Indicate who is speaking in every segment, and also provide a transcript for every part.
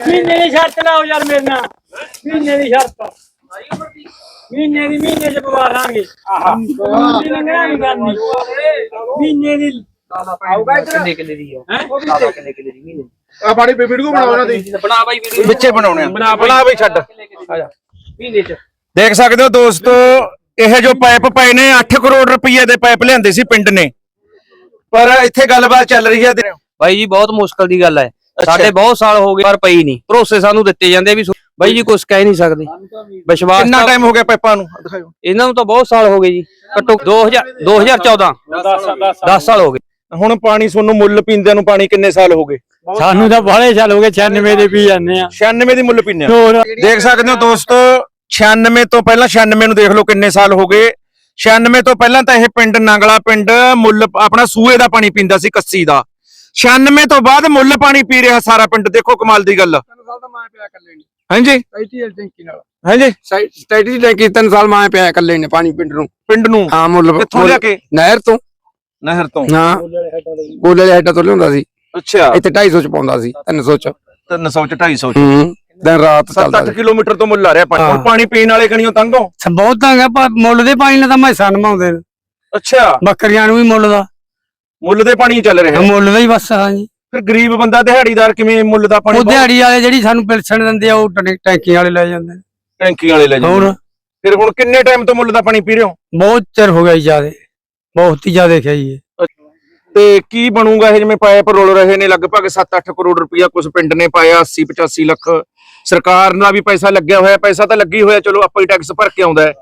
Speaker 1: ਮਹੀਨੇ ਦੀ ਸ਼ਰਤ ਲਾਓ ਯਾਰ ਮੇਰੇ ਨਾਲ। ਮਹੀਨੇ ਦੀ ਸ਼ਰਤ। ਮਹੀਨੇ ਦੀ ਮਹੀਨੇ ਚ ਪਵਾ ਲਾਂਗੇ ਆਹਾ। ਮਹੀਨੇ ਲੰਘਣਾ ਨਹੀਂ ਕਰਨੀ? ਮਹੀਨੇ ਦੀ
Speaker 2: ਕਿੰਨੇ ਕਿੰਨੇ ਦੀ ਆ?
Speaker 1: ਹੈ?
Speaker 2: ਕਿੰਨੇ ਕਿੰਨੇ ਦੀ ਮਹੀਨੇ
Speaker 3: ਆ ਬਾੜੀ ਵੀਡੀਓ ਬਣਾਓ ਇਹਨਾਂ ਦੀ?
Speaker 2: ਬਣਾ ਬਾਈ ਵੀਡੀਓ।
Speaker 4: ਵਿੱਚੇ ਬਣਾਉਣੇ ਆ।
Speaker 1: ਬਣਾ ਬਈ।
Speaker 4: ਬਣਾ ਬਈ ਛੱਡ।
Speaker 2: ਆ ਜਾ। ਮਹੀਨੇ ਚ।
Speaker 4: ਦੇਖ ਸਕਦੇ ਹੋ ਦੋਸਤੋ ਇਹ ਜੋ ਪਾਈਪ ਪਏ ਨੇ 8 ਕਰੋੜ ਰੁਪਏ ਦੇ ਪਾਈਪ ਲਿਆਂਦੇ ਸੀ ਪਿੰਡ ਨੇ। ਪਰ ਇੱਥੇ ਗੱਲਬਾਤ ਚੱਲ ਰਹੀ ਹੈ
Speaker 2: ਬਾਈ ਜੀ ਬਹੁਤ ਮੁਸ਼ਕਲ ਦੀ ਗੱਲ ਹੈ। ਸਾਡੇ ਬਹੁਤ ਸਾਲ ਹੋ ਗਏ ਪਰ ਪਈ ਨਹੀਂ। ਭਰੋਸੇ ਸਾਨੂੰ ਦਿੱਤੇ ਜਾਂਦੇ ਵੀ ਬਾਈ ਜੀ ਕੁਝ ਕਹਿ ਨਹੀਂ ਸਕਦੇ। ਵਿਸ਼ਵਾਸ
Speaker 4: ਕਿੰਨਾ ਟਾਈਮ ਹੋ ਗਿਆ ਪਾਈਪਾਂ ਨੂੰ? ਦਿਖਾਓ
Speaker 2: ਇਹਨਾਂ ਨੂੰ ਤਾਂ ਬਹੁਤ ਸਾਲ ਹੋ ਗਏ ਜੀ। ਘੱਟੋ 2000 2014 10 ਸਾਲ ਹੋ ਗਏ।
Speaker 4: ਹੁਣ ਪਾਣੀ ਤੁਹਾਨੂੰ ਮੁੱਲ ਪੀਂਦਿਆਂ ਨੂੰ ਪਾਣੀ ਕਿੰਨੇ ਸਾਲ ਹੋ ਗਏ?
Speaker 1: ਸਾਨੂੰ ਤਾਂ ਬਾਹਲੇ ਸਾਲ ਹੋ ਗਏ 96 ਦੇ ਪੀ ਜਾਂਦੇ ਆ।
Speaker 4: 96 ਦੀ ਮੁੱਲ ਪੀਂਦੇ ਆ। ਦੇਖ ਸਕਦੇ ਹੋ ਦੋਸਤੋ 96 ਤੋਂ ਪਹਿਲਾਂ 96 ਨੂੰ ਦੇਖ ਲਓ ਕਿੰਨੇ ਸਾਲ ਹੋ ਗਏ। 96 ਤੋਂ ਪਹਿਲਾਂ ਤਾਂ ਇਹ ਪਿੰਡ ਨਾਂਗਲਾ ਪਿੰਡ ਮੁੱਲ ਆਪਣਾ ਸੂਏ ਦਾ ਪਾਣੀ ਪੀਂਦਾ ਸੀ ਕੱਸੀ ਦਾ। 96 ਤੋਂ ਬਾਅਦ ਮੁੱਲ ਪਾਣੀ ਪੀ ਰਿਹਾ ਸਾਰਾ ਪਿੰਡ ਦੇਖੋ ਕਮਾਲ ਦੀ ਗੱਲ। ਹਾਂਜੀ। ਹਾਂਜੀ।
Speaker 5: ਸਟੇਟੀ ਲੈ ਕੇ ਤਿੰਨ ਸਾਲ ਮੈਂ ਪਿਆ ਇਕੱਲੇ ਨੇ ਪਾਣੀ ਪਿੰਡ ਨੂੰ।
Speaker 4: ਪਿੰਡ ਨੂੰ?
Speaker 5: ਹਾਂ ਮੁੱਲ
Speaker 4: ਕਿੱਥੋਂ ਲਿਆ ਕੇ?
Speaker 5: ਨਹਿਰ ਤੋਂ।
Speaker 4: ਨਹਿਰ ਤੋਂ?
Speaker 5: ਹਾਂ। ਗੋਲੇ ਦੇ ਹੈਡਾਂ ਤੋਂ। ਲਿਆਉਂਦਾ ਸੀ।
Speaker 4: ਅੱਛਾ।
Speaker 5: ਇੱਥੇ 250 ਚ ਪਾਉਂਦਾ ਸੀ 300 ਚ।
Speaker 4: 300 ਚ 250 ਚ?
Speaker 5: ਹੂੰ ਦਿਨ ਰਾਤ ਚੱਲਦਾ
Speaker 4: 7-8
Speaker 5: ਸੀ।
Speaker 4: ਕਿਲੋਮੀਟਰ ਤੋਂ ਮੁੱਲ ਆ ਰਿਹਾ ਪਾਣੀ। ਹੁਣ। ਪਾਣੀ ਪੀਣ ਵਾਲੇ ਕਣੀਓ ਤੰਗ ਹੋ?
Speaker 1: ਬਹੁਤ ਤੰਗ ਆ ਪਰ ਮੁੱਲ ਦੇ ਪਾਣੀ ਨਾਲ ਤਾਂ ਮੈਂ ਸਨਮਾਉਂਦੇ ਨੇ।
Speaker 4: ਅੱਛਾ।
Speaker 1: ਬੱਕਰੀਆਂ ਨੂੰ ਵੀ ਮੁੱਲ ਦਾ।
Speaker 4: ਮੁੱਲ ਦੇ ਪਾਣੀ ਚੱਲ ਰਿਹਾ।
Speaker 1: ਮੁੱਲ ਦਾ ਹੀ ਬਸ ਹਾਂਜੀ
Speaker 4: ਫਿਰ ਗਰੀਬ ਬੰਦਾ ਦਿਹਾੜੀਦਾਰ ਕਿਵੇਂ ਮੁੱਲ ਦਾ ਪਾਣੀ
Speaker 1: ਉਹ ਦਿਹਾੜੀ ਵਾਲੇ ਜਿਹੜੀ ਸਾਨੂੰ ਪਿਲਸਣ ਦਿੰਦੇ ਆ ਉਹ ਟੈਂਕੀ ਵਾਲੇ ਲੈ ਜਾਂਦੇ ਨੇ।
Speaker 4: ਟੈਂਕੀ ਵਾਲੇ ਲੈ ਜਾਂਦੇ
Speaker 1: ਹੋਰ?
Speaker 4: ਫਿਰ ਹੁਣ ਕਿੰਨੇ ਟਾਈਮ ਤੋਂ ਮੁੱਲ ਦਾ ਪਾਣੀ ਪੀ ਰਹੇ ਹੋ?
Speaker 1: ਬਹੁਤ ਚਿਰ ਹੋ ਗਿਆ ਜੀ ਜਿਆਦੇ। ਬਹੁਤ ਹੀ ਜਿਆਦੇ ਖਾਈਏ
Speaker 4: ਤੇ ਕੀ ਬਣੂਗਾ ਇਹ ਜਿਵੇਂ ਪਾਈਪ ਰੋਲ ਰਹੇ ਨੇ ਲਗਭਗ 7-8 ਕਰੋੜ ਰੁਪਇਆ ਕੁਝ ਪਿੰਡ ਨੇ ਪਾਇਆ 80-85 ਲੱਖ। ਸਰਕਾਰ ਦਾ ਵੀ ਪੈਸਾ ਲੱਗਿਆ ਹੋਇਆ ਪੈਸਾ ਤਾਂ ਲੱਗੀ ਹੋਇਆ ਚਲੋ ਆਪਾਂ ਹੀ ਟੈਕਸ ਭਰ ਕੇ ਆਉਂਦਾ ਹੈ।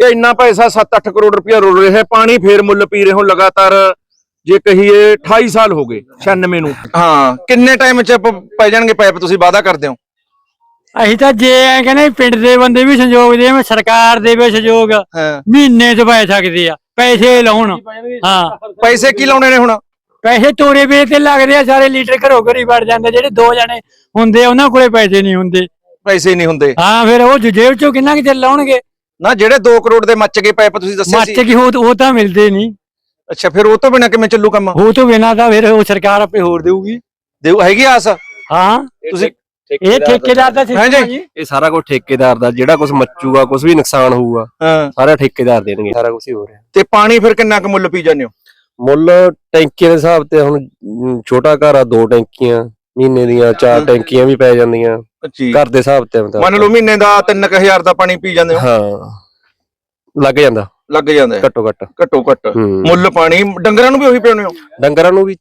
Speaker 4: ਇਹ ਇੰਨਾ ਪੈਸਾ 7-8 ਕਰੋੜ ਰੁਪਇਆ ਰੋਲ ਰਿਹਾ ਪਾਣੀ ਫੇਰ ਮੁੱਲ ਪੀ ਰਹੇ ਹੋ ਲਗਾਤਾਰ। ਜੇ ਕਹੀਏ 28 ਸਾਲ ਹੋ ਗਏ 96 ਨੂੰ। ਹਾਂ ਕਿੰਨੇ ਟਾਈਮ ਚ ਪ- ਪੈ ਜਾਣਗੇ ਪਾਈਪ ਤੁਸੀਂ ਵਾਅਦਾ ਕਰਦੇ ਹੋ?
Speaker 1: ਅਸੀਂ ਤਾਂ ਜੇ ਐ ਕਹਿੰਦੇ ਪਿੰਡ ਦੇ ਬੰਦੇ ਵੀ ਸੰਯੋਗ ਦੇਣ ਸਰਕਾਰ ਦੇਵੇ ਸੰਯੋਗ
Speaker 4: ਹਾਂ।
Speaker 1: ਮਹੀਨੇ ਚ ਪੈ ਸਕਦੇ ਆ ਪੈਸੇ ਲਾਉਣ। ਹਾਂ।
Speaker 4: ਪੈਸੇ ਕੀ ਲਾਉਣੇ ਨੇ ਹੁਣ?
Speaker 1: ਪੈਸੇ ਤੋਰੇ ਵੇ ਤੇ ਲੱਗਦੇ ਆ ਸਾਰੇ ਲੀਟਰ ਘਰੋਂ ਘਰੀ ਵੜ ਜਾਂਦੇ ਜਿਹੜੇ ਦੋ ਜਣੇ ਹੁੰਦੇ ਆ, ਉਹਨਾਂ ਕੋਲੇ ਪੈਸੇ ਨਹੀਂ ਹੁੰਦੇ।
Speaker 4: ਪੈਸੇ ਨਹੀਂ ਹੁੰਦੇ।
Speaker 1: ਹਾਂ ਫਿਰ ਉਹ ਜੇਬ ਚੋਂ ਕਿੰਨਾ ਕਿ ਚਿਰ ਲਾਉਣਗੇ?
Speaker 4: ਨਾ ਜਿਹੜੇ 2 ਕਰੋੜ ਦੇ ਮੱਚ ਗਏ ਪਾਈਪ ਤੁਸੀਂ ਦੱਸਿਆ
Speaker 1: ਮੱਚ
Speaker 4: ਸੀ
Speaker 1: ਕੀ ਉਹ ਉਹ ਤਾਂ ਮਿਲਦੇ ਨਹੀਂ।
Speaker 4: ਅੱਛਾ ਫਿਰ ਉਹ ਤੋਂ ਬਿਨਾ ਕਿਵੇਂ ਚੱਲੂ ਕੰਮ?
Speaker 1: ਉਹ ਤੋਂ ਬਿਨਾਂ ਤਾਂ ਫਿਰ ਉਹ ਸਰਕਾਰ ਆਪੇ ਹੋਰ ਦੇਊਗੀ।
Speaker 4: ਦੇਊ ਹੈਗੀ ਆਸ?
Speaker 1: ਹਾਂ
Speaker 4: ਤੁਸੀਂ
Speaker 1: ਇਹ ਠੇਕੇਦਾਰ ਦਾ। ਆ ਜੀ।
Speaker 6: ਇਹ ਸਾਰਾ ਕੁਝ ਠੇਕੇਦਾਰ ਦਾ ਜਿਹੜਾ ਕੁਝ ਮੱਚੂਗਾ ਕੁਝ ਵੀ ਨੁਕਸਾਨ ਹੋਊਗਾ
Speaker 4: ਹਾਂ।
Speaker 6: ਸਾਰਾ ਠੇਕੇਦਾਰ ਦੇਣਗੇ। ਸਾਰਾ ਕੁਝ ਹੀ ਹੋ ਰਿਹਾ।
Speaker 4: ਤੇ ਪਾਣੀ ਫਿਰ ਕਿੰਨਾ ਕੁ ਮੁੱਲ ਪੀ ਜਾਂਦੇ ਹੋ?
Speaker 6: ਮੁੱਲ ਟੈਂਕੀਆਂ ਦੇ ਹਿਸਾਬ ਤੇ ਹੁਣ ਛੋਟਾ ਘਰ ਆ ਦੋ ਟੈਂਕੀਆਂ ਮਹੀਨੇ ਦੀਆਂ ਚਾਰ ਟੈਂਕੀਆਂ ਵੀ ਪੈ ਜਾਂਦੀਆਂ। ਘਰ ਦੇ ਹਿਸਾਬ ਤੇ ਮਤਲਬ
Speaker 4: ਮੰਨ ਲਓ ਮਹੀਨੇ ਦਾ 3000 ਦਾ ਪਾਣੀ ਪੀ ਜਾਂਦੇ ਹੋ।
Speaker 6: ਹਾਂ। ਲੱਗ ਜਾਂਦਾ।
Speaker 4: ਲੱਗ ਜਾਂਦਾ ਹੈ
Speaker 6: ਘੱਟੋ ਘੱਟ।
Speaker 4: ਘੱਟੋ ਘੱਟ।
Speaker 6: ਹੂੰ।
Speaker 4: ਮੁੱਲ ਪਾਣੀ ਡੰਗਰਾਂ ਨੂੰ ਵੀ ਉਹੀ ਪਿਉਣੇ ਹੋ?
Speaker 6: ਡੰਗਰਾਂ ਨੂੰ ਵੀ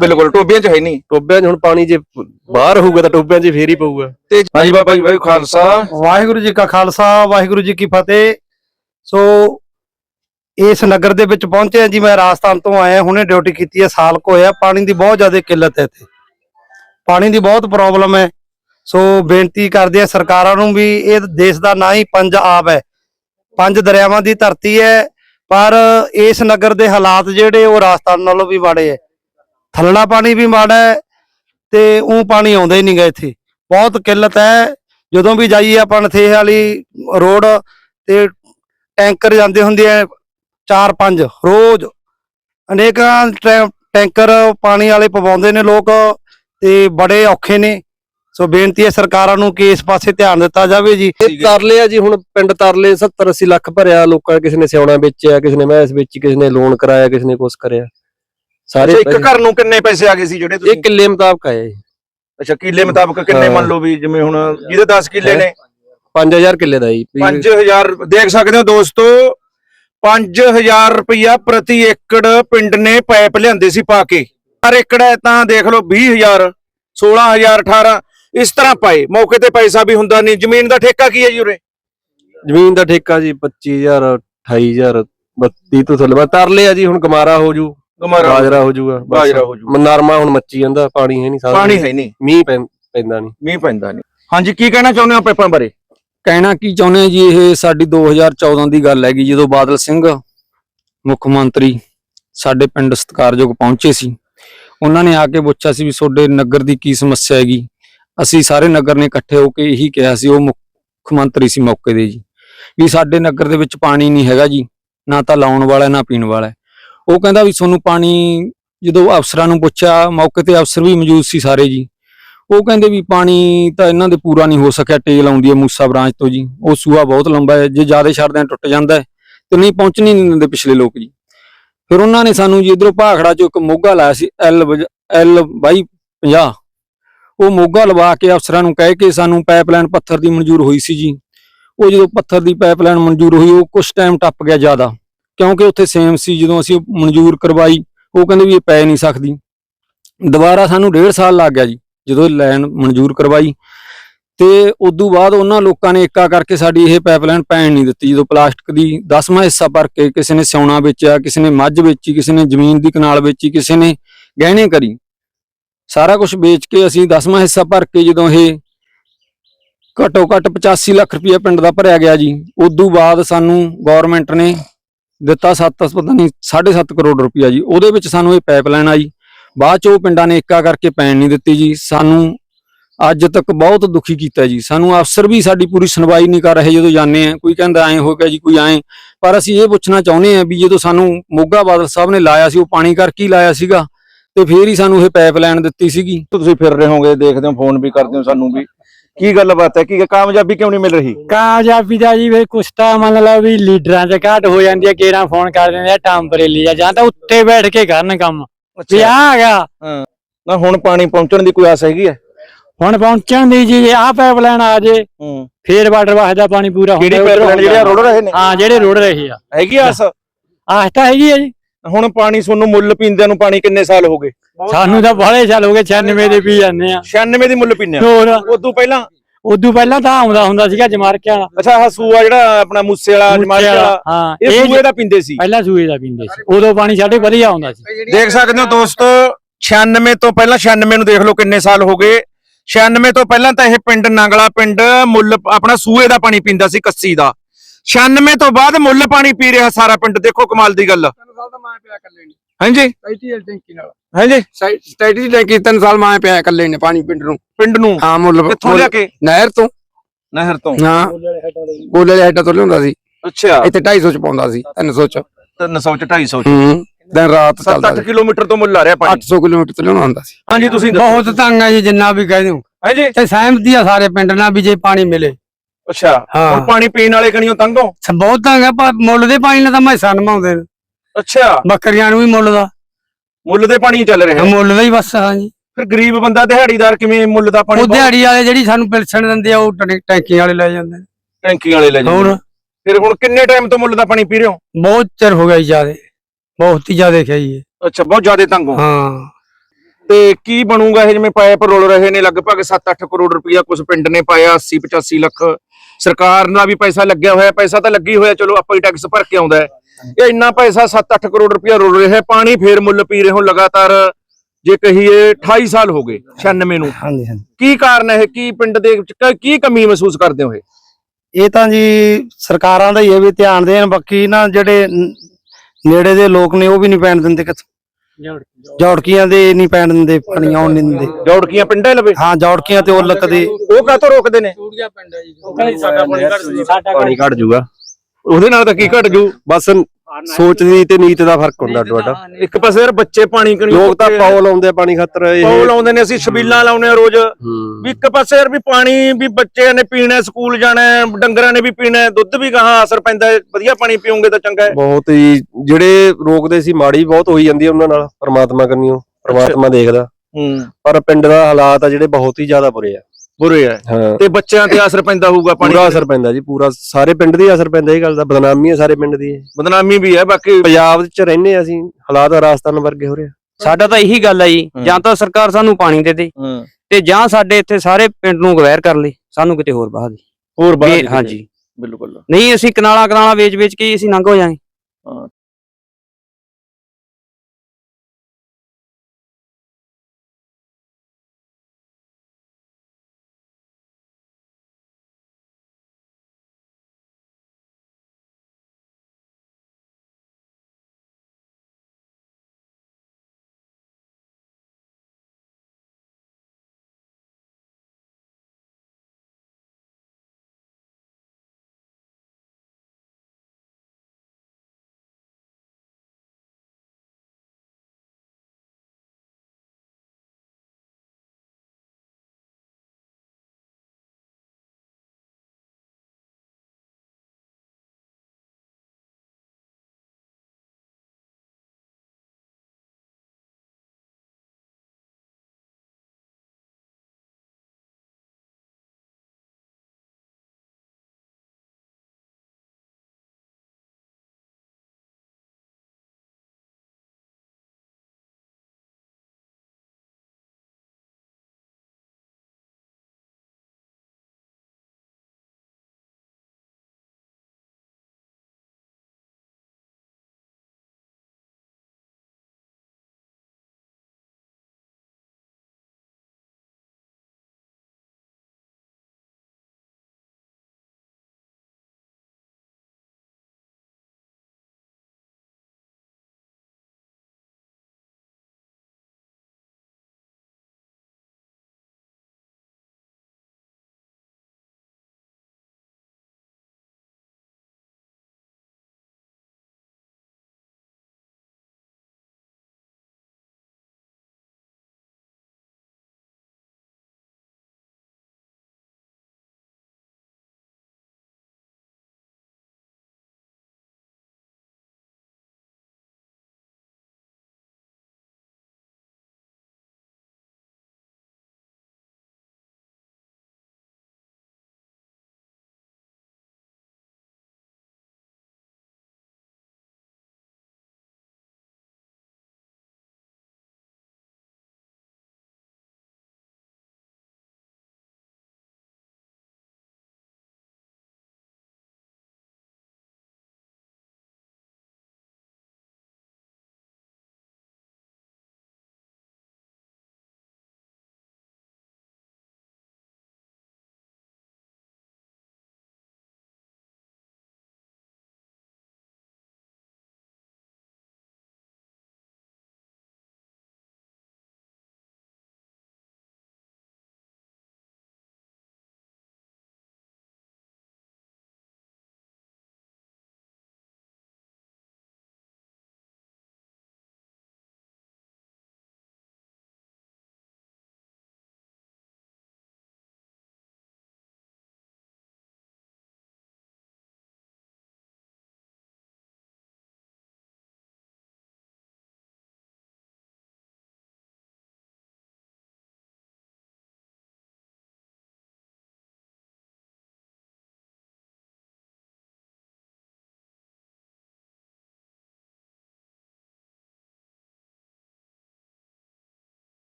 Speaker 4: ਬਿਲਕੁਲ ਟੋਬਿਆਂ 'ਚ ਹੈ ਨਹੀਂ।
Speaker 6: ਟੋਬਿਆਂ 'ਚ ਹੁਣ ਪਾਣੀ ਜੇ ਬਾਹਰ ਹੋਊਗਾ ਤਾਂ ਟੋਬਿਆਂ 'ਚ ਫੇਰ ਹੀ ਪਊਗਾ।
Speaker 4: ਤੇ ਹਾਂਜੀ ਬਾਬਾ ਜੀ ਭਾਈ ਖਾਲਸਾ।
Speaker 7: ਵਾਹਿਗੁਰੂ ਜੀ ਕਾ ਖਾਲਸਾ ਵਾਹਿਗੁਰੂ ਜੀ ਕੀ ਫਤਿਹ। ਸੋ ਇਸ ਨਗਰ ਦੇ ਵਿੱਚ ਪਹੁੰਚੇ ਹਾਂ ਜੀ ਮੈਂ ਰਾਜਸਥਾਨ ਤੋਂ ਆਇਆ ਹੁਣੇ ਡਿਊਟੀ ਕੀਤੀ ਹੈ ਸਾਲ ਕੋ ਹੋਇਆ। ਪਾਣੀ ਦੀ ਬਹੁਤ ਜ਼ਿਆਦਾ ਕਿੱਲਤ ਹੈ ਇੱਥੇ। ਪਾਣੀ ਦੀ ਬਹੁਤ ਪ੍ਰੋਬਲਮ ਹੈ। ਸੋ ਬੇਨਤੀ ਕਰਦੇ ਆ ਸਰਕਾਰਾਂ ਨੂੰ ਵੀ ਇਹ ਦੇਸ਼ ਦਾ ਨਾ ਹੀ ਪੰਜਾਬ ਹੈ। ਪੰਜ ਦਰਿਆਵਾਂ ਦੀ ਧਰਤੀ ਹੈ, ਪਰ ਇਸ ਨਗਰ ਦੇ ਹਾਲਾਤ ਜਿਹੜੇ ਉਹ ਰਾਜਸਥਾਨ ਨਾਲੋਂ ਵੀ ਮਾੜੇ ਹੈ। ਥੱਲੜਾ ਪਾਣੀ ਵੀ ਮਾੜਾ ਹੈ ਤੇ ਉਹ ਪਾਣੀ ਆਉਂਦਾ ਹੀ ਨਹੀਂਗਾ ਇੱਥੇ। ਬਹੁਤ ਕਿੱਲਤ ਹੈ। ਜਦੋਂ ਵੀ ਜਾਈਏ ਆਪਾਂ ਨਥੇਹ ਵਾਲੀ ਰੋਡ ਤੇ ਟੈਂਕਰ ਜਾਂਦੇ ਹੁੰਦੇ ਆ, ਚਾਰ ਪੰਜ, ਰੋਜ਼ ਅਨੇਕਾਂ ਟੈ- ਟੈਂਕਰ ਪਾਣੀ ਵਾਲੇ ਪਵਾਉਂਦੇ ਨੇ ਲੋਕ ਤੇ ਬੜੇ ਔਖੇ ਨੇ। ਸੋ ਬੇਨਤੀ ਹੈ ਸਰਕਾਰਾਂ ਨੂੰ ਕਿ ਇਸ ਪਾਸੇ ਧਿਆਨ ਦਿੱਤਾ ਜਾਵੇ ਜੀ।
Speaker 6: ਇਹ ਤਰਲੇ ਆ ਜੀ ਹੁਣ ਪਿੰਡ ਤਰਲੇ 70 80 ਲੱਖ ਭਰਿਆ ਲੋਕਾਂ ਕਿਸੇ ਨੇ ਸਿਆਉਣਾ ਵੇਚਿਆ ਕਿਸੇ ਨੇ ਮੈਸ ਵੇਚੀ ਕਿਸੇ ਨੇ ਲੋਨ ਕਰਾਇਆ ਕਿਸੇ ਨੇ ਕੁਛ ਕਰਿਆ। ਸਾਰੇ
Speaker 4: ਇੱਕ ਘਰ ਨੂੰ ਕਿੰਨੇ ਪੈਸੇ ਆ ਗਏ ਸੀ ਜਿਹੜੇ
Speaker 6: ਇਹ
Speaker 4: ਤੁਸੀਂ
Speaker 6: ਕਿੱਲੇ ਮੁਤਾਬਕ ਆਇਆ ਜੀ।
Speaker 4: ਅੱਛਾ ਕਿੱਲੇ ਮੁਤਾਬਕ ਕਿੰਨੇ। ਮੰਨ ਲਓ ਵੀ ਜਿਵੇਂ ਹੁਣ ਜਿਹਦੇ 10 ਕਿੱਲੇ ਨੇ?
Speaker 6: 5000 ਕਿੱਲੇ ਦਾ ਜੀ।
Speaker 4: 5000 ਦੇਖ ਸਕਦੇ ਹੋ ਦੋਸਤੋ 5000 ਰੁਪਇਆ ਪ੍ਰਤੀ ਏਕੜ ਪਿੰਡ ਨੇ ਪਾਈਪ ਲਿਆਂਦੇ ਸੀ ਪਾ ਕੇ। ਹਰ ਏਕੜ ਹੈ ਤਾਂ ਦੇਖ ਲਓ 20000 16000 18 ਇਸ ਤਰ੍ਹਾਂ ਪਾਏ ਮੌਕੇ ਤੇ ਪੈਸਾ ਵੀ ਹੁੰਦਾ ਨਹੀਂ। ਜ਼ਮੀਨ ਦਾ ਠੇਕਾ ਕੀ ਹੈ ਜੀ ਉਰੇ?
Speaker 6: ਜ਼ਮੀਨ ਦਾ ਠੇਕਾ ਜੀ 25000 28000 32 ਤੋਂ ਥੱਲੇ। ਬਸ ਤਰਲੇ ਆ ਜੀ ਹੁਣ ਗਮਾਰਾ ਹੋ ਜੂ।
Speaker 4: ਗਮਾਰਾ
Speaker 6: ਬਾਜਰਾ ਹੋ ਜੂਗਾ।
Speaker 4: ਬਾਜਰਾ ਹੋ ਜੂ
Speaker 6: ਨਰਮਾ ਹੁਣ ਮੱਚੀ ਜਾਂਦਾ ਪਾਣੀ ਹੈ ਨਹੀਂ ਸਾਰਾ
Speaker 4: ਪਾਣੀ ਹੈ ਨਹੀਂ।
Speaker 6: ਮੀਂਹ ਪੈਂਦਾ ਨਹੀਂ।
Speaker 4: ਮੀਂਹ ਪੈਂਦਾ ਨਹੀਂ। ਹਾਂਜੀ ਕੀ ਕਹਿਣਾ ਚਾਹੁੰਦੇ ਹੋ ਪਾਈਪਾਂ ਬਾਰੇ?
Speaker 5: ਕਹਿਣਾ ਕੀ ਚਾਹੁੰਦੇ ਆ ਜੀ ਇਹ ਸਾਡੀ 2014 ਦੀ ਗੱਲ ਹੈਗੀ ਜਦੋਂ ਬਾਦਲ ਸਿੰਘ ਮੁੱਖ ਮੰਤਰੀ ਸਾਡੇ ਪਿੰਡ ਸਤਿਕਾਰਯੋਗ ਪਹੁੰਚੇ ਸੀ ਉਹਨਾਂ ਨੇ ਆ ਕੇ ਪੁੱਛਿਆ ਸੀ ਵੀ ਤੁਹਾਡੇ ਨਗਰ ਦੀ ਕੀ ਸਮੱਸਿਆ ਹੈਗੀ। ਅਸੀਂ ਸਾਰੇ ਨਗਰ ਨੇ ਇਕੱਠੇ ਹੋ ਕੇ ਇਹੀ ਕਿਹਾ ਸੀ, ਉਹ ਮੁੱਖ ਮੰਤਰੀ ਸੀ ਮੌਕੇ ਦੇ ਜੀ, ਵੀ ਸਾਡੇ ਨਗਰ ਦੇ ਵਿੱਚ ਪਾਣੀ ਨਹੀਂ ਹੈਗਾ ਜੀ, ਨਾ ਤਾਂ ਲਾਉਣ ਵਾਲਾ, ਨਾ ਪੀਣ ਵਾਲਾ। ਉਹ ਕਹਿੰਦਾ ਵੀ ਤੁਹਾਨੂੰ ਪਾਣੀ, ਜਦੋਂ ਅਫਸਰਾਂ ਨੂੰ ਪੁੱਛਿਆ, ਮੌਕੇ ਤੇ ਅਫਸਰ ਵੀ ਮੌਜੂਦ ਸੀ ਸਾਰੇ ਜੀ। ਉਹ ਕਹਿੰਦੇ ਵੀ ਪਾਣੀ ਤਾਂ ਇਹਨਾਂ ਦੇ ਪੂਰਾ ਨਹੀਂ ਹੋ ਸਕਿਆ ਟੇਲ ਆਉਂਦੀ ਹੈ ਮੂਸਾ ਬ੍ਰਾਂਚ ਤੋਂ ਜੀ, ਉਹ ਸੂਆ ਬਹੁਤ ਲੰਬਾ ਹੈ, ਜੇ ਜ਼ਿਆਦਾ ਛੱਡਦੇ ਟੁੱਟ ਜਾਂਦਾ ਤੇ ਨਹੀਂ ਪਹੁੰਚਣੀ ਨਹੀਂ ਦਿੰਦੇ ਪਿਛਲੇ ਲੋਕ ਜੀ। ਫਿਰ ਉਹਨਾਂ ਨੇ ਸਾਨੂੰ ਜੀ ਇਧਰੋਂ ਭਾਖੜਾ ਚੋਂ ਇੱਕ ਮੋਗਾ ਲਾਇਆ ਸੀ, ਐਲ ਐਲ 2250 ਉਹ ਮੋਗਾ ਲਵਾ ਕੇ ਅਫਸਰਾਂ ਨੂੰ ਕਹਿ ਕੇ ਸਾਨੂੰ ਪਾਈਪਲਾਈਨ ਪੱਥਰ ਦੀ ਮਨਜ਼ੂਰ ਹੋਈ ਸੀ ਜੀ। ਉਹ ਜਦੋਂ ਪੱਥਰ ਦੀ ਪਾਈਪਲਾਈਨ ਮਨਜ਼ੂਰ ਹੋਈ, ਉਹ ਕੁਝ ਟਾਈਮ ਟੱਪ ਗਿਆ ਜ਼ਿਆਦਾ। ਕਿਉਂਕਿ ਉੱਥੇ ਸੇਮ ਸੀ, ਜਦੋਂ ਅਸੀਂ ਮਨਜ਼ੂਰ ਕਰਵਾਈ, ਉਹ ਕਹਿੰਦੇ ਵੀ ਇਹ ਪੈ ਨਹੀਂ ਸਕਦੀ। ਦੁਬਾਰਾ ਸਾਨੂੰ ਡੇਢ ਸਾਲ ਲੱਗ ਗਿਆ ਜੀ, ਜਦੋਂ ਲਾਈਨ ਮਨਜ਼ੂਰ ਕਰਵਾਈ। ਤੇ ਉਦੋਂ ਬਾਅਦ ਉਹਨਾਂ ਲੋਕਾਂ ਨੇ ਏਕਾ ਕਰਕੇ ਸਾਡੀ ਇਹ ਪਾਈਪਲਾਈਨ ਪੈਣ ਨਹੀਂ ਦਿੱਤੀ। ਜਦੋਂ ਪਲਾਸਟਿਕ ਦੀ 10ਵਾਂ ਹਿੱਸਾ ਭਰ ਕੇ ਕਿਸੇ ਨੇ ਸਿਉਣਾ ਵੇਚਿਆ, ਕਿਸੇ ਨੇ ਮੱਝ ਵੇਚੀ, ਕਿਸੇ ਨੇ ਜ਼ਮੀਨ ਦੀ ਕਨਾਲ ਵੇਚੀ, ਕਿਸੇ ਨੇ ਗਹਿਣੇ ਕਰੀ ਸਾਰਾ ਕੁਝ ਵੇਚ ਕੇ ਅਸੀਂ 10ਵਾਂ ਹਿੱਸਾ ਭਰ ਕੇ ਜਦੋਂ ਇਹ ਘੱਟੋ ਘੱਟ 85 ਲੱਖ ਰੁਪਏ ਪਿੰਡ ਦਾ ਭਰਿਆ ਗਿਆ ਜੀ, ਉਦੋਂ ਬਾਅਦ ਸਾਨੂੰ ਗਵਰਨਮੈਂਟ ਨੇ ਦਿੱਤਾ 7 ਪਤਾ ਨਹੀਂ 7.5 ਕਰੋੜ ਰੁਪਇਆ ਜੀ। ਉਹਦੇ ਵਿੱਚ ਸਾਨੂੰ ਇਹ ਪਾਈਪਲਾਈਨ ਆਈ। ਬਾਅਦ ਚ ਉਹ ਪਿੰਡਾਂ ਨੇ ਏਕਾ ਕਰਕੇ ਪੈਣ ਨਹੀਂ ਦਿੱਤੀ ਜੀ। ਸਾਨੂੰ ਅੱਜ ਤੱਕ ਬਹੁਤ ਦੁਖੀ ਕੀਤਾ ਜੀ। ਸਾਨੂੰ ਅਫਸਰ ਵੀ ਸਾਡੀ ਪੂਰੀ ਸੁਣਵਾਈ ਨਹੀਂ ਕਰ ਰਹੇ ਜਦੋਂ ਜਾਂਦੇ ਆ। ਕੋਈ ਕਹਿੰਦਾ ਐਂ ਹੋ ਗਿਆ ਜੀ, ਕੋਈ ਐਂ। ਪਰ ਅਸੀਂ ਇਹ ਪੁੱਛਣਾ ਚਾਹੁੰਦੇ ਆ ਵੀ ਜਦੋਂ ਸਾਨੂੰ ਮੋਗਾ ਬਾਦਲ ਸਾਹਿਬ ਨੇ ਲਾਇਆ ਸੀ, ਉਹ ਪਾਣੀ ਕਰਕੇ ਹੀ ਲਾਇਆ ਸੀਗਾ। ਤੇ ਫੇਰ ਹੀ ਸਾਨੂੰ ਇਹ ਪਾਈਪਲਾਈਨ ਦਿੱਤੀ ਸੀਗੀ।
Speaker 4: ਤੁਸੀਂ ਫਿਰ ਰਹੇ ਹੋਗੇ ਦੇਖਦੇ ਹੋ ਫੋਨ ਵੀ ਕਰਦੇ ਹੋ ਸਾਨੂੰ ਵੀ। ਕੀ ਗੱਲਬਾਤ ਹੈ? ਕੀ ਕਾਮਯਾਬੀ ਕਿਉਂ ਨਹੀਂ ਮਿਲ ਰਹੀ?
Speaker 1: ਕਾਮਯਾਬੀ ਦਾ ਜੀ ਵੀ ਕੁਛ ਤਾਂ ਮੰਨ ਲਓ ਵੀ ਲੀਡਰਾਂ 'ਚ ਘਾਟ ਹੋ ਜਾਂਦੀ ਹੈ ਕਿਹੜਾ ਫੋਨ ਕਰ ਦਿੰਦੇ ਆ ਟੈਂਪਰੇਰੀ ਆ ਜਾਂ ਤਾਂ ਉੱਤੇ ਬੈਠ ਕੇ ਕਰਨ ਕੰਮ। ਵੀ ਆ ਆ ਗਿਆ
Speaker 4: ਨਾ ਹੁਣ ਪਾਣੀ ਪਹੁੰਚਣ ਦੀ ਕੋਈ ਆਸ ਹੈਗੀ ਹੈ?
Speaker 1: ਹੁਣ ਪਹੁੰਚਣ ਦੀ ਜੀ ਆਹ ਪਾਈਪਲਾਈਨ ਆ ਜੇ
Speaker 4: ਹੂੰ।
Speaker 1: ਫੇਰ ਵਾਟਰ ਵਾਸ਼ ਦਾ ਪਾਣੀ ਪੂਰਾ
Speaker 4: ਕਿਹੜੀ
Speaker 1: ਹੁੰਦਾ,
Speaker 4: ਪਾਈਪਲਾਈਨ ਜਿਹੜੇ ਰੋੜ ਰਹੇ ਨੇ?
Speaker 1: ਹਾਂ ਜਿਹੜੇ ਰੋੜ ਰਹੇ ਆ।
Speaker 4: ਹੈਗੀ ਆਸ?
Speaker 1: ਆਹ ਤਾਂ ਹੈਗੀ ਆ ਜੀ।
Speaker 4: ਹੁਣ ਪਾਣੀ ਤੁਹਾਨੂੰ ਮੁੱਲ ਪੀਂਦਿਆਂ ਨੂੰ ਪਾਣੀ ਕਿੰਨੇ ਸਾਲ ਹੋ ਗਏ?
Speaker 1: ਸਾਨੂੰ ਤਾਂ ਬਾਹਲੇ ਸਾਲ ਹੋ ਗਏ 96 ਦੇ ਪੀ ਜਾਂਦੇ ਆ।
Speaker 4: 96 ਦੀ ਮੁੱਲ ਪੀਂਦੇ ਆ?
Speaker 1: ਹੋਰ?
Speaker 4: ਉਦੋਂ ਪਹਿਲਾਂ?
Speaker 1: ਉਦੋਂ ਪਹਿਲਾਂ ਤਾਂ ਆਉਂਦਾ ਹੁੰਦਾ ਸੀਗਾ ਜਮਾਰਕਿਆਂ ਵਾਲਾ।
Speaker 4: ਅੱਛਾ ਆਹ ਸੂਆ ਜਿਹੜਾ ਆਪਣਾ ਮੂਸੇ ਵਾਲਾ ਵਾਲਾ
Speaker 1: ਹਾਂ।
Speaker 4: ਇਹ ਸੂਏ ਦਾ ਪੀਂਦੇ ਸੀ?
Speaker 1: ਪਹਿਲਾਂ ਸੂਏ ਦਾ ਪੀਂਦੇ ਸੀ। ਉਦੋਂ ਪਾਣੀ ਸਾਡੇ ਵਧੀਆ ਆਉਂਦਾ ਸੀ।
Speaker 4: ਦੇਖ ਸਕਦੇ ਹੋ ਦੋਸਤੋ 96 ਤੋਂ ਪਹਿਲਾਂ 96 ਨੂੰ ਦੇਖ ਲਓ ਕਿੰਨੇ ਸਾਲ ਹੋ ਗਏ। 96 ਤੋਂ ਪਹਿਲਾਂ ਤਾਂ ਇਹ ਪਿੰਡ ਨੰਗਲਾ ਪਿੰਡ ਮੁੱਲ ਆਪਣਾ ਸੂਏ ਦਾ ਪਾਣੀ ਪੀਂਦਾ ਸੀ ਕੱਸੀ ਦਾ। 96 ਤੋਂ ਬਾਅਦ ਮੁੱਲ ਪਾਣੀ ਪੀ ਰਿਹਾ ਸਾਰਾ ਪਿੰਡ ਦੇਖੋ ਕਮਾਲ ਦੀ ਗੱਲ। ਹਾਂਜੀ। ਹਾਂਜੀ।
Speaker 8: ਸਟੇਡੀ ਦੀ ਟੈਂਕੀ ਤਿੰਨ ਸਾਲ ਮੈਂ ਪਿਆ ਇਕੱਲੇ ਨੇ ਪਾਣੀ ਪਿੰਡ ਨੂੰ।
Speaker 4: ਪਿੰਡ ਨੂੰ?
Speaker 8: ਹਾਂ ਮੁੱਲ
Speaker 4: ਕਿੱਥੋਂ ਲਿਆ ਕੇ?
Speaker 8: ਨਹਿਰ ਤੋਂ।
Speaker 4: ਨਹਿਰ ਤੋਂ?
Speaker 8: ਹਾਂ। ਗੋਲੇ ਤੋਂ ਲਿਆਉਂਦਾ। ਸੀ।
Speaker 4: ਅੱਛਾ।
Speaker 8: ਇੱਥੇ 250 ਚ ਪਾਉਂਦਾ ਸੀ 300 ਚ।
Speaker 4: 300 ਚ 250 ਚ?
Speaker 8: ਹੂੰ ਦਿਨ ਰਾਤ ਚੱਲਦਾ
Speaker 4: 7-8 ਕਿਲੋਮੀਟਰ ਤੋਂ ਮੁੱਲ ਆ ਰਿਹਾ ਪਾਣੀ।
Speaker 8: 800 ਕਿਲੋਮੀਟਰ ਤੋਂ ਲਿਆਉਣਾ ਹੁੰਦਾ ਸੀ।
Speaker 4: ਹਾਂਜੀ ਤੁਸੀਂ।
Speaker 8: ਬਹੁਤ ਤੰਗ ਹੈ ਜੀ ਜਿੰਨਾ ਵੀ ਕਹਿ ਦਿਓ।
Speaker 4: ਹਾਂਜੀ।
Speaker 8: ਤੇ ਸਹਿਮਤੀ ਆ ਸਾਰੇ ਪਿੰਡ ਨਾਲ ਵੀ ਜੇ ਪਾਣੀ ਮਿਲੇ।
Speaker 4: ਅੱਛਾ
Speaker 8: ਹਾਂ।
Speaker 4: ਹੁਣ ਪਾਣੀ ਪੀਣ ਵਾਲੇ ਕਣੀਓ ਤੰਗ ਹੋ?
Speaker 8: ਸ- ਬਹੁਤ ਤੰਗ ਹੈ ਪਰ ਮੁੱਲ ਦੇ ਪਾਣੀ ਨਾਲ ਤਾਂ ਮੈਂ ਨਮਾਉਂਦੇ ਨੇ।
Speaker 4: ਅੱਛਾ।
Speaker 8: ਬੱਕਰੀਆਂ ਨੂੰ ਵੀ ਮੁੱਲ ਦਾ।
Speaker 4: ਮੁੱਲ ਦੇ ਪਾਣੀ ਚੱਲ ਰਿਹਾ
Speaker 8: ਮੁੱਲ ਦਾ ਹੀ ਬਸ ਹਾਂਜੀ
Speaker 4: ਫਿਰ ਗਰੀਬ ਬੰਦਾ ਦਿਹਾੜੀਦਾਰ ਕਿਵੇਂ ਮੁੱਲ ਦਾ ਪਾਣੀ
Speaker 8: ਉਹ ਦਿਹਾੜੀ ਵਾਲੇ ਜਿਹੜੀ ਸਾਨੂੰ ਪਿਲਸਣ ਦਿੰਦੇ ਆ ਉਹ ਟੈਂ- ਟੈਂਕੀ ਵਾਲੇ ਲੈ ਜਾਂਦੇ ਨੇ।
Speaker 4: ਟੈਂਕੀ ਵਾਲੇ ਲੈ ਜਾਂਦੇ
Speaker 8: ਹੋਰ?
Speaker 4: ਫਿਰ ਹੁਣ ਕਿੰਨੇ ਟਾਈਮ ਤੋਂ ਮੁੱਲ ਦਾ ਪਾਣੀ ਪੀ ਰਹੇ ਹੋ?
Speaker 8: ਬਹੁਤ ਚਿਰ ਹੋ ਗਿਆ ਜੀ ਜਿਆਦੇ। ਬਹੁਤ ਹੀ ਜਿਆਦੇ ਖਾਈਏ
Speaker 4: ਅੱਛਾ ਬਹੁਤ ਜ਼ਿਆਦਾ ਤੰਗ ਹੋ?
Speaker 8: ਹਾਂ।
Speaker 4: ਤੇ ਕੀ ਬਣੂਗਾ ਇਹ ਜਿਵੇਂ ਪਾਈਪ ਰੋਲ ਰਹੇ ਨੇ ਲਗਭਗ 7-8 ਕਰੋੜ ਰੁਪਇਆ ਕੁਝ ਪਿੰਡ ਨੇ ਪਾਇਆ 80-85 ਲੱਖ ਸਰਕਾਰ ਦਾ ਵੀ ਪੈਸਾ ਲੱਗਿਆ ਹੋਇਆ ਪੈਸਾ ਤਾਂ ਲੱਗੀ ਹੋਇਆ ਚਲੋ ਆਪਾਂ ਹੀ ਟੈਕਸ ਭਰ ਕੇ ਆਉਂਦਾ ਇਹ ਇੰਨਾ ਪੈਸਾ 7-8 ਕਰੋੜ ਰੁਪਇਆ ਰੋਲ ਰਿਹਾ ਪਾਣੀ ਫੇਰ ਮੁੱਲ ਪੀ ਰਹੇ ਹੋ ਲਗਾਤਾਰ ਜੇ ਕਹੀਏ 28 ਸਾਲ ਹੋ ਗਏ 96 ਨੂੰ।
Speaker 7: ਹਾਂਜੀ ਹਾਂਜੀ।
Speaker 4: ਕੀ ਕਾਰਨ ਹੈ ਕੀ ਪਿੰਡ ਦੇ ਕ- ਕਮੀ ਮਹਿਸੂਸ ਕਰਦੇ ਹੋ ਇਹ?
Speaker 7: ਇਹ ਤਾਂ ਜੀ ਸਰਕਾਰਾਂ ਦਾ ਹੀ ਹੈ ਵੀ ਧਿਆਨ ਦੇਣ ਬਾਕੀ ਨਾ ਜਿਹੜੇ ਨੇੜੇ ਦੇ ਲੋਕ ਨੇ ਉਹ ਵੀ ਨਹੀਂ ਪੈਣ ਦਿੰਦੇ ਕਿਥੋਂ। ਜੌੜਕੀਆਂ ਦੇ ਨਹੀਂ ਪੈਣ ਦਿੰਦੇ ਪਾਣੀ ਆਉਣ ਨਹੀਂ ਦਿੰਦੇ।
Speaker 4: ਜੌੜਕੀਆਂ ਪਿੰਡਾਂ ਲਵੇ
Speaker 7: ਹਾਂ ਜੌੜਕੀਆਂ ਤੇ ਉਲਕ ਦੇ
Speaker 4: ਉਹ ਕਾਹਤੋਂ ਰੋਕਦੇ ਨੇ?
Speaker 3: ਪਾਣੀ ਘਟ ਜੂਗਾ।
Speaker 4: ਉਹਦੇ ਨਾਲ ਤਾਂ ਕੀ ਘਟ ਜੂ?
Speaker 6: ਬਸ ਸੋਚ ਦੀ ਤੇ ਨੀਤ ਦਾ ਫ਼ਰਕ ਹੁੰਦਾ ਤੁਹਾਡਾ।
Speaker 4: ਇੱਕ ਪਾਸੇ ਯਾਰ ਬੱਚੇ ਪਾਣੀ ਕਣੀ
Speaker 6: ਲੋਕ ਤਾਂ ਪੌ ਲਾਉਂਦੇ ਪਾਣੀ ਖਾਤਰ ਇਹ
Speaker 4: ਪੌ ਲਾਉਂਦੇ ਨੇ ਅਸੀਂ ਛਬੀਲਾਂ ਲਾਉਨੇ ਆ ਰੋਜ਼। ਵੀ ਇੱਕ ਪਾਸੇ ਯਾਰ ਵੀ ਪਾਣੀ ਵੀ ਬੱਚਿਆਂ ਨੇ ਪੀਣਾ ਸਕੂਲ ਜਾਣਾ ਡੰਗਰਾਂ ਨੇ ਵੀ ਪੀਣਾ ਦੁੱਧ ਵੀ ਕਹਾਂ ਅਸਰ ਪੈਂਦਾ ਵਧੀਆ ਪਾਣੀ ਪੀਓਗੇ ਤਾਂ ਚੰਗਾ ਹੈ।
Speaker 6: ਬਹੁਤ ਹੀ ਜਿਹੜੇ ਰੋਕਦੇ ਸੀ ਮਾੜੀ ਬਹੁਤ ਹੋਈ ਜਾਂਦੀ ਉਹਨਾਂ ਨਾਲ ਪ੍ਰਮਾਤਮਾ ਕੰਨਿਓ ਪ੍ਰਮਾਤਮਾ ਦੇਖਦਾ।
Speaker 4: ਹੂੰ।
Speaker 6: ਪਰ ਪਿੰਡ ਦਾ ਹਾਲਾਤ ਆ ਜਿਹੜੇ ਬਹੁਤ ਹੀ ਜ਼ਿਆਦਾ ਬੁਰੇ ਆ।
Speaker 4: ਬੁਰੇ ਹੈ
Speaker 6: ਹਾਂ।
Speaker 4: ਤੇ ਬੱਚਿਆਂ ਤੇ ਅਸਰ ਪੈਂਦਾ ਹੋਊਗਾ ਪਾਣੀ
Speaker 6: ਪੂਰਾ ਅਸਰ ਪੈਂਦਾ ਜੀ ਪੂਰਾ ਸਾਰੇ ਪਿੰਡ ਦੀ ਅਸਰ ਪੈਂਦਾ ਇਹ ਗੱਲ ਦਾ ਬਦਨਾਮੀ ਹੈ ਸਾਰੇ ਪਿੰਡ ਦੀ।
Speaker 4: ਬਦਨਾਮੀ ਵੀ ਹੈ ਬਾਕੀ
Speaker 6: ਪੰਜਾਬ 'ਚ ਰਹਿੰਦੇ ਆ ਅਸੀਂ ਹਾਲਾਤ ਰਾਜਸਥਾਨ ਵਰਗੇ ਹੋ ਰਹੇ ਆ।
Speaker 2: ਸਾਡਾ ਤਾਂ ਇਹੀ ਗੱਲ ਹੈ ਜੀ। ਜਾਂ ਤਾਂ ਸਰਕਾਰ ਸਾਨੂੰ ਪਾਣੀ ਦੇ ਦੇ ਤੇ ਜਾਂ ਸਾਡੇ ਇੱਥੇ ਸਾਰੇ ਪਿੰਡ ਨੂੰ ਗਵੈਰ ਕਰ ਲੇ ਸਾਨੂੰ ਕਿਤੇ ਹੋਰ ਬਾਹਰ ਦੇ।
Speaker 4: ਹੋਰ ਬਾਹਰ
Speaker 2: ਹਾਂਜੀ।
Speaker 4: ਬਿਲਕੁਲ।
Speaker 2: ਨਹੀਂ ਅਸੀਂ ਕਨਾਲਾ ਕਨਾਲਾ ਵੇਚ ਵੇਚ ਕੇ ਹੀ ਅਸੀਂ ਨੰਗ ਹੋ ਜਾਏ
Speaker 4: ਹਾਂ,